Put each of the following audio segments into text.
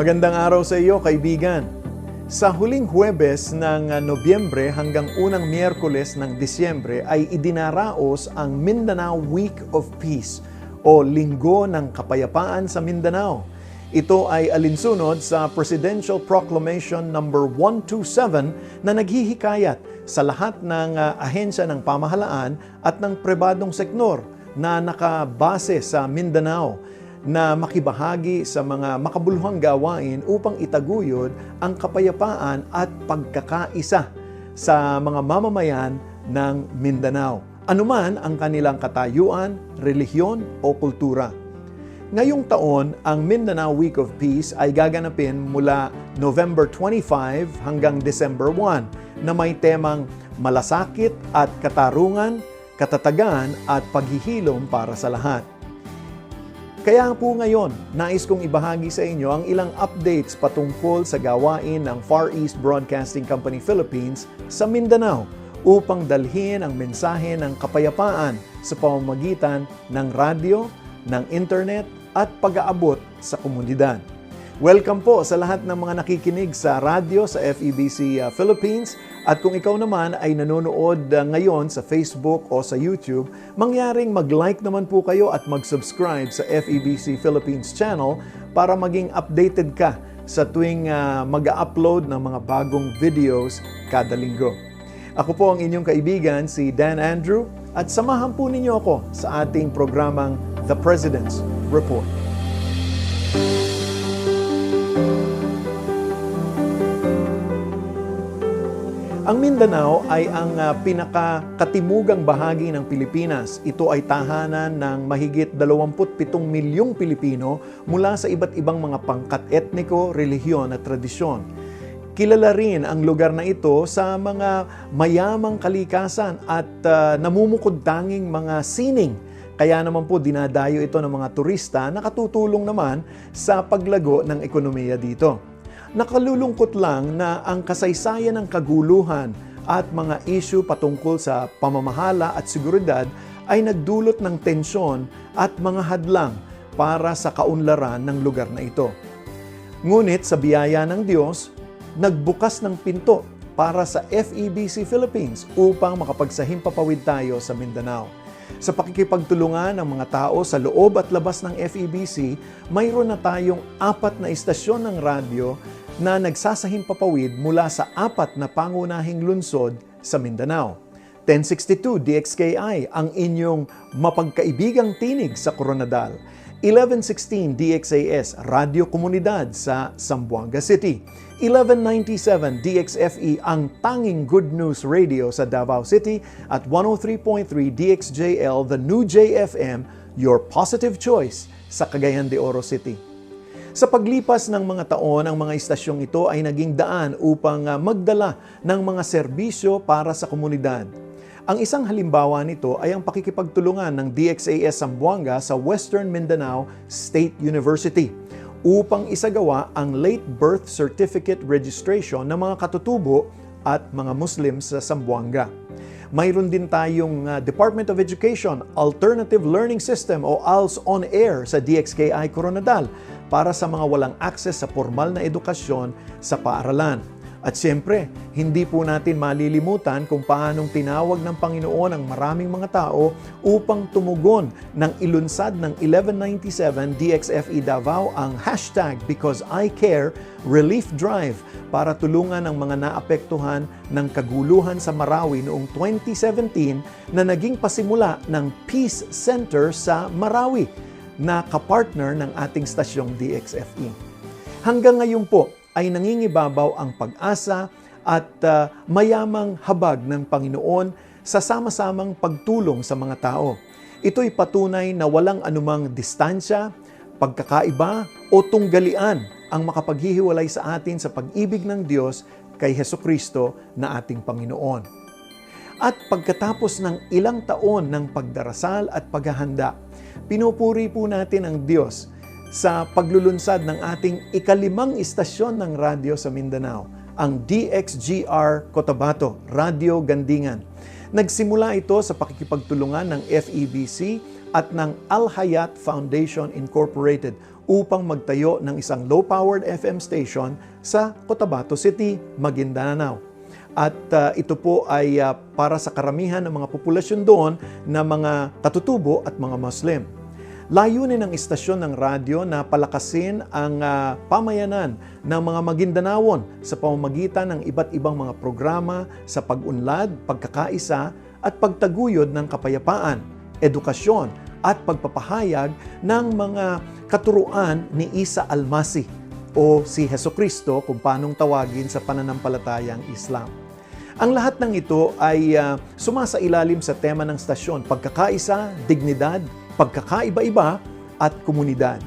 Magandang araw sa iyo, kaibigan. Sa huling Huwebes ng uh, Nobyembre hanggang unang Miyerkules ng Disyembre ay idinaraos ang Mindanao Week of Peace o Linggo ng Kapayapaan sa Mindanao. Ito ay alinsunod sa Presidential Proclamation number no. 127 na naghihikayat sa lahat ng uh, ahensya ng pamahalaan at ng pribadong sektor na nakabase sa Mindanao na makibahagi sa mga makabuluhang gawain upang itaguyod ang kapayapaan at pagkakaisa sa mga mamamayan ng Mindanao. Anuman ang kanilang katayuan, relihiyon o kultura. Ngayong taon, ang Mindanao Week of Peace ay gaganapin mula November 25 hanggang December 1 na may temang malasakit at katarungan, katatagan at paghihilom para sa lahat. Kaya po ngayon, nais kong ibahagi sa inyo ang ilang updates patungkol sa gawain ng Far East Broadcasting Company Philippines sa Mindanao upang dalhin ang mensahe ng kapayapaan sa pamamagitan ng radyo, ng internet at pag-aabot sa komunidad. Welcome po sa lahat ng mga nakikinig sa radyo sa FEBC uh, Philippines at kung ikaw naman ay nanonood uh, ngayon sa Facebook o sa YouTube, mangyaring mag-like naman po kayo at mag-subscribe sa FEBC Philippines channel para maging updated ka sa tuwing uh, mag-upload ng mga bagong videos kada linggo. Ako po ang inyong kaibigan, si Dan Andrew, at samahan po ninyo ako sa ating programang The President's Report. Ang Mindanao ay ang uh, pinakakatimugang bahagi ng Pilipinas. Ito ay tahanan ng mahigit 27 milyong Pilipino mula sa iba't ibang mga pangkat etniko, relihiyon at tradisyon. Kilala rin ang lugar na ito sa mga mayamang kalikasan at uh, namumukod tanging mga sining kaya naman po dinadayo ito ng mga turista na katutulong naman sa paglago ng ekonomiya dito. Nakalulungkot lang na ang kasaysayan ng kaguluhan at mga isyu patungkol sa pamamahala at seguridad ay nagdulot ng tensyon at mga hadlang para sa kaunlaran ng lugar na ito. Ngunit sa biyaya ng Diyos, nagbukas ng pinto para sa FEBC Philippines upang makapagsahimpapawid tayo sa Mindanao. Sa pakikipagtulungan ng mga tao sa loob at labas ng FEBC, mayroon na tayong apat na istasyon ng radyo na nagsasahim papawid mula sa apat na pangunahing lunsod sa Mindanao. 1062 DXKI ang inyong mapagkaibigang tinig sa Coronadal. 1116 DXAS Radio Komunidad sa Zamboanga City. 1197 DXFE ang tanging good news radio sa Davao City at 103.3 DXJL The New JFM, your positive choice sa Cagayan de Oro City. Sa paglipas ng mga taon, ang mga istasyong ito ay naging daan upang ah, magdala ng mga serbisyo para sa komunidad. Ang isang halimbawa nito ay ang pakikipagtulungan ng DXAS Zamboanga sa Western Mindanao State University upang isagawa ang late birth certificate registration ng mga katutubo at mga Muslims sa Zamboanga. Mayroon din tayong uh, Department of Education Alternative Learning System o ALS on Air sa DXKI Coronadal para sa mga walang access sa formal na edukasyon sa paaralan. At siyempre, hindi po natin malilimutan kung paanong tinawag ng Panginoon ang maraming mga tao upang tumugon ng ilunsad ng 1197 DXFE Davao ang hashtag Because I Care Relief Drive para tulungan ang mga naapektuhan ng kaguluhan sa Marawi noong 2017 na naging pasimula ng Peace Center sa Marawi na kapartner ng ating stasyong DXFE. Hanggang ngayon po ay nangingibabaw ang pag-asa at uh, mayamang habag ng Panginoon sa sama-samang pagtulong sa mga tao. Ito'y patunay na walang anumang distansya, pagkakaiba o tunggalian ang makapaghihiwalay sa atin sa pag-ibig ng Diyos kay Heso Kristo na ating Panginoon. At pagkatapos ng ilang taon ng pagdarasal at paghahanda, pinupuri po natin ang Diyos sa paglulunsad ng ating ikalimang istasyon ng radyo sa Mindanao, ang DXGR Cotabato, Radio Gandingan. Nagsimula ito sa pakikipagtulungan ng FEBC at ng Al Hayat Foundation Incorporated upang magtayo ng isang low-powered FM station sa Cotabato City, Maguindanao. At uh, ito po ay uh, para sa karamihan ng mga populasyon doon na mga katutubo at mga Muslim. Layunin ng istasyon ng radyo na palakasin ang uh, pamayanan ng mga Maguindanawon sa pamamagitan ng iba't ibang mga programa sa pag-unlad, pagkakaisa at pagtaguyod ng kapayapaan, edukasyon at pagpapahayag ng mga katuruan ni Isa Almasi o si Heso Kristo kung paanong tawagin sa pananampalatayang Islam. Ang lahat ng ito ay uh, sumasailalim sa tema ng stasyon, pagkakaisa, dignidad, pagkakaiba-iba at komunidad.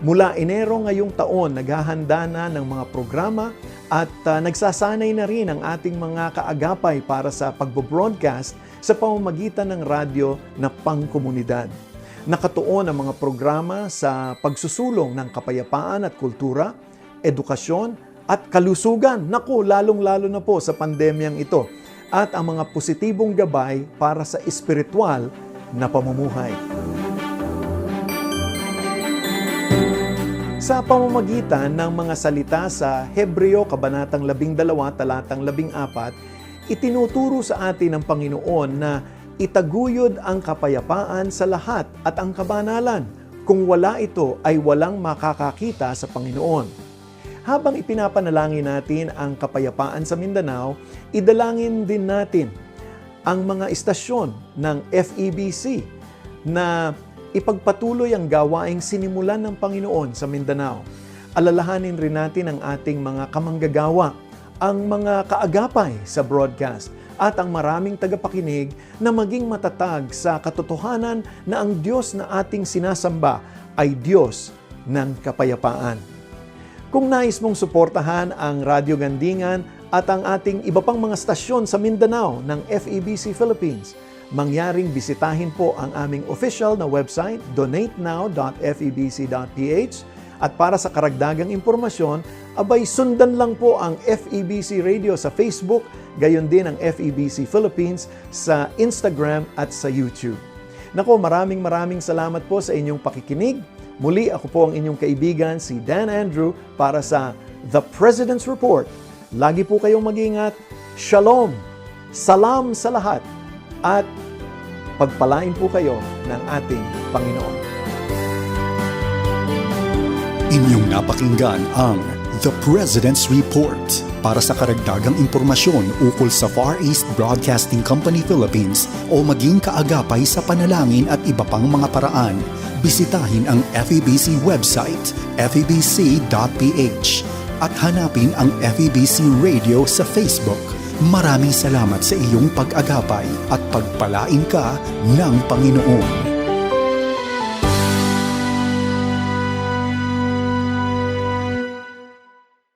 Mula Enero ngayong taon, naghahanda na ng mga programa at uh, nagsasanay na rin ang ating mga kaagapay para sa pagbo-broadcast sa pamamagitan ng radyo na pangkomunidad. Nakatuon ang mga programa sa pagsusulong ng kapayapaan at kultura, edukasyon at kalusugan. Naku, lalong-lalo na po sa pandemyang ito. At ang mga positibong gabay para sa espiritual na pamumuhay. Sa pamamagitan ng mga salita sa Hebreo Kabanatang 12, Talatang 14, itinuturo sa atin ng Panginoon na itaguyod ang kapayapaan sa lahat at ang kabanalan. Kung wala ito ay walang makakakita sa Panginoon. Habang ipinapanalangin natin ang kapayapaan sa Mindanao, idalangin din natin ang mga istasyon ng FEBC na ipagpatuloy ang gawaing sinimulan ng Panginoon sa Mindanao. Alalahanin rin natin ang ating mga kamanggagawa, ang mga kaagapay sa broadcast, at ang maraming tagapakinig na maging matatag sa katotohanan na ang Diyos na ating sinasamba ay Diyos ng kapayapaan. Kung nais mong suportahan ang Radyo Gandingan at ang ating iba pang mga stasyon sa Mindanao ng FEBC Philippines, mangyaring bisitahin po ang aming official na website donatenow.febc.ph at para sa karagdagang impormasyon, abay sundan lang po ang FEBC Radio sa Facebook, gayon din ang FEBC Philippines sa Instagram at sa YouTube. Nako, maraming maraming salamat po sa inyong pakikinig. Muli ako po ang inyong kaibigan, si Dan Andrew, para sa The President's Report. Lagi po kayong mag-ingat. Shalom! Salam sa lahat! At pagpalain po kayo ng ating Panginoon. Inyong napakinggan ang The President's Report. Para sa karagdagang impormasyon ukol sa Far East Broadcasting Company Philippines o maging kaagapay sa panalangin at iba pang mga paraan, bisitahin ang FEBC website febc.ph at hanapin ang FEBC Radio sa Facebook. Maraming salamat sa iyong pag-agapay at pagpalain ka ng Panginoon.